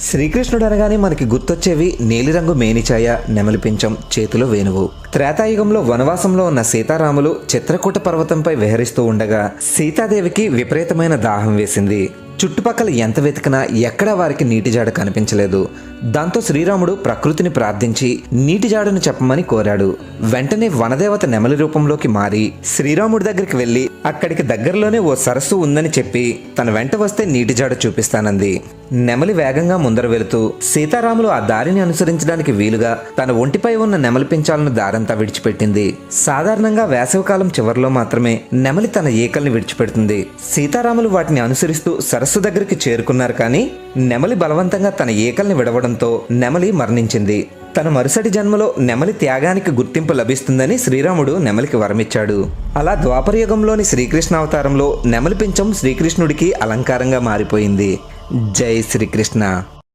శ్రీకృష్ణుడు అనగానే మనకి గుర్తొచ్చేవి నీలిరంగు మేనిచాయ నెమలి పించం చేతిలో వేణువు. త్రేతాయుగంలో వనవాసంలో ఉన్న సీతారాములు చిత్రకూట పర్వతంపై విహరిస్తూ ఉండగా సీతాదేవికి విపరీతమైన దాహం వేసింది. చుట్టుపక్కల ఎంత వెతికినా ఎక్కడా వారికి నీటి జాడ కనిపించలేదు. దాంతో శ్రీరాముడు ప్రకృతిని ప్రార్థించి నీటి జాడను చెప్పమని కోరాడు. వెంటనే వనదేవత నెమలి రూపంలోకి మారి శ్రీరాముడి దగ్గరికి వెళ్ళి అక్కడికి దగ్గరలోనే ఓ సరస్సు ఉందని చెప్పి తన వెంట వస్తే నీటి జాడ చూపిస్తానంది. నెమలి వేగంగా ముందర వెళుతూ సీతారాములు ఆ దారిని అనుసరించడానికి వీలుగా తన ఒంటిపై ఉన్న నెమలి పించాలను దారంతా విడిచిపెట్టింది. సాధారణంగా వేసవికాలం చివరిలో మాత్రమే నెమలి తన ఈకల్ని విడిచిపెడుతుంది. సీతారాములు వాటిని అనుసరిస్తూ సరస్సు దగ్గరికి చేరుకున్నారు కానీ నెమలి బలవంతంగా తన ఈకల్ని విడవడంతో నెమలి మరణించింది. తన మరుసటి జన్మలో నెమలి త్యాగానికి గుర్తింపు లభిస్తుందని శ్రీరాముడు నెమలికి వరమిచ్చాడు. అలా ద్వాపరయుగంలోని శ్రీకృష్ణ అవతారంలో నెమలి పించం శ్రీకృష్ణుడికి అలంకారంగా మారిపోయింది. జై శ్రీకృష్ణ